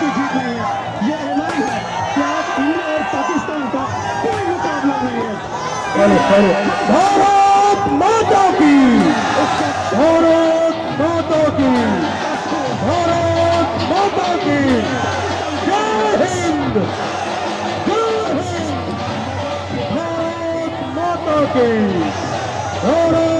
के है है इंडिया और पाकिस्तान का कोई मुकाबला नहीं है भारत माता की भारत माता की भारत माता की जय हिंद जय हिंद भारत माता की भारत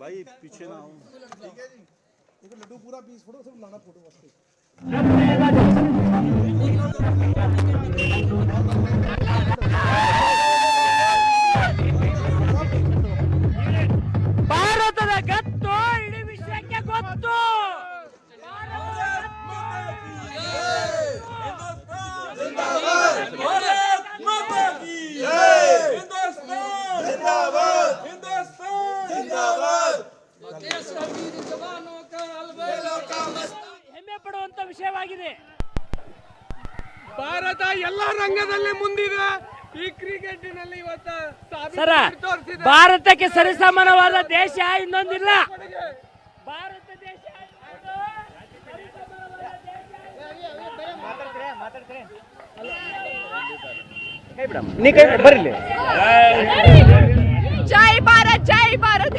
भाई, पीछे ना हूँ ठीक है जी। देखो लड्डू पूरा पीस फ़ोटो सब लाना फ़ोटो वास्ते ಹೆಮ್ಮೆ ಪಡುವಂತ ವಿಷಯವಾಗಿದೆ ಭಾರತ ಎಲ್ಲ ರಂಗದಲ್ಲಿ ಮುಂದಿದೆ ಈ ಕ್ರಿಕೆಟಿನಲ್ಲಿ ಇವತ್ತು. ಭಾರತಕ್ಕೆ ಸರಿಸಮಾನವಾದ ದೇಶ ಇನ್ನೊಂದಿಲ್ಲ ಭಾರತ ದೇಶ ಜೈ ಭಾರತ್ ಜೈ ಭಾರತ್ ಜೈ Bharat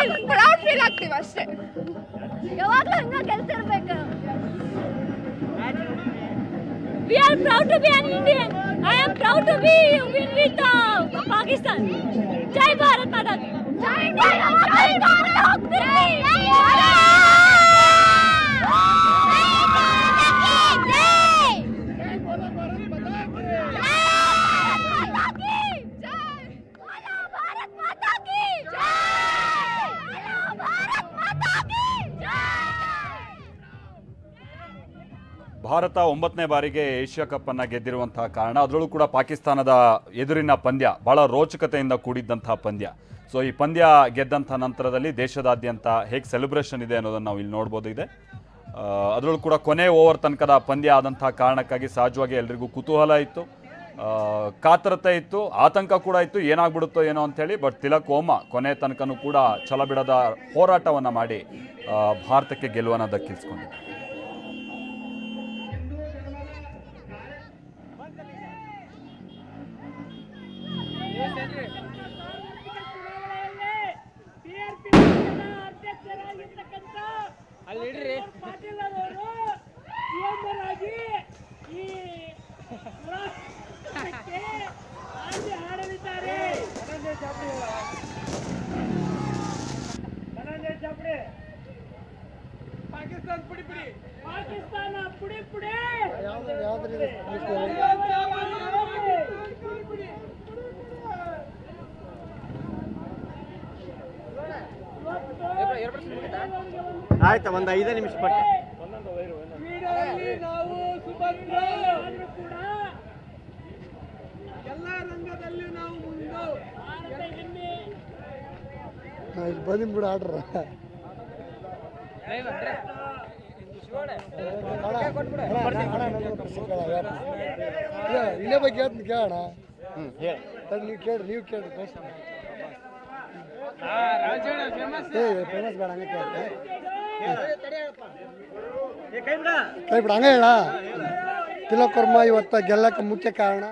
proud feel proud feel ಆಗ್ತೀವಿ ಅಷ್ಟೇ ಯಾವಾಗ್ಲೂ ಹಂಗ ಕೆಲಸ ಇರ್ಬೇಕು we are proud to be an Indian I am proud to be win with Pakistan ಜೈ ಭಾರತ್ ಮಾತಾ ಕಿ. ಜೈ ಭಾರತ್ ಜೈ ಭಾರತ್ ಹೋಗ್ತೀವಿ. ಭಾರತ ಒಂಬತ್ತನೇ ಬಾರಿಗೆ ಏಷ್ಯಾ ಕಪ್ ಅನ್ನ ಗೆದ್ದಿರುವಂತಹ ಕಾರಣ ಅದರಲ್ಲೂ ಕೂಡ ಪಾಕಿಸ್ತಾನದ ಎದುರಿನ ಪಂದ್ಯ ಬಹಳ ರೋಚಕತೆಯಿಂದ ಕೂಡಿದ್ದಂತಹ ಪಂದ್ಯ. ಸೊ ಈ ಪಂದ್ಯ ಗೆದ್ದಂಥ ನಂತರದಲ್ಲಿ ದೇಶದಾದ್ಯಂತ ಹೇಗೆ ಸೆಲೆಬ್ರೇಷನ್ ಇದೆ ಅನ್ನೋದನ್ನು ನಾವು ಇಲ್ಲಿ ನೋಡ್ಬೋದು ಇದೆ. ಆ, ಅದರಲ್ಲೂ ಕೂಡ ಕೊನೆ ಓವರ್ ತನಕದ ಪಂದ್ಯ ಆದಂತಹ ಕಾರಣಕ್ಕಾಗಿ ಸಹಜವಾಗಿ ಎಲ್ರಿಗೂ ಕುತೂಹಲ ಇತ್ತು. ಕಾತರತೆ ಇತ್ತು ಆತಂಕ ಕೂಡ ಇತ್ತು ಏನಾಗ್ಬಿಡುತ್ತೋ ಏನೋ ಅಂಥೇಳಿ ಬಟ್ ತಿಲಕ್ ಓಮ ಕೊನೆ ತನಕನೂ ಕೂಡ ಛಲ ಬಿಡದ ಹೋರಾಟವನ್ನು ಮಾಡಿ ಭಾರತಕ್ಕೆ ಗೆಲುವನ್ನು ದಕ್ಕಿಸ್ಕೊಂಡಿದ್ದಾರೆ ಪಾಟೀಲ್ ಅವರು ಸಿಎಂರಾಗಿ ಈ ಆಳ್ವಿ ಹಾಡಲಿದ್ದಾರೆ. ಧನಂಜಯ ಚಾಪಡೆ ಪಾಕಿಸ್ತಾನ ಪುಡಿ ಪುಡಿ. ಪಾಕಿಸ್ತಾನ ಪುಡಿ ಪುಡಿ. ಆಯ್ತಾ ಒಂದು ಐದೇ ನಿಮಿಷ ಪಟ್ಟೆ. ನಾವು ಸುಭದ್ರ. ಕೂಡ ಎಲ್ಲ ರಂಗದಲ್ಲಿ ನಾವು ಇಲ್ಲಿ ಆಡ್ರ. ಇಲ್ಲೇ ಬಗ್ಗೆ ಹೇಳ್ತೀನಿ ಕೇಳೋಣ. ಹ್ಮ್ ನೀವು ಕೇಳ್ರಿ ನೀವು ಏ ಫೇಮಸ್ ಬೇಡ ಹಂಗೆ ಕೇಳ್ರಿ ಕೈ ಬಿಡ ಹಂಗ ಹೇಳ. ತಿಲಕರ್ಮ ಇವತ್ತ ಗೆಲ್ಲಕ್ಕೆ ಮುಖ್ಯ ಕಾರಣ.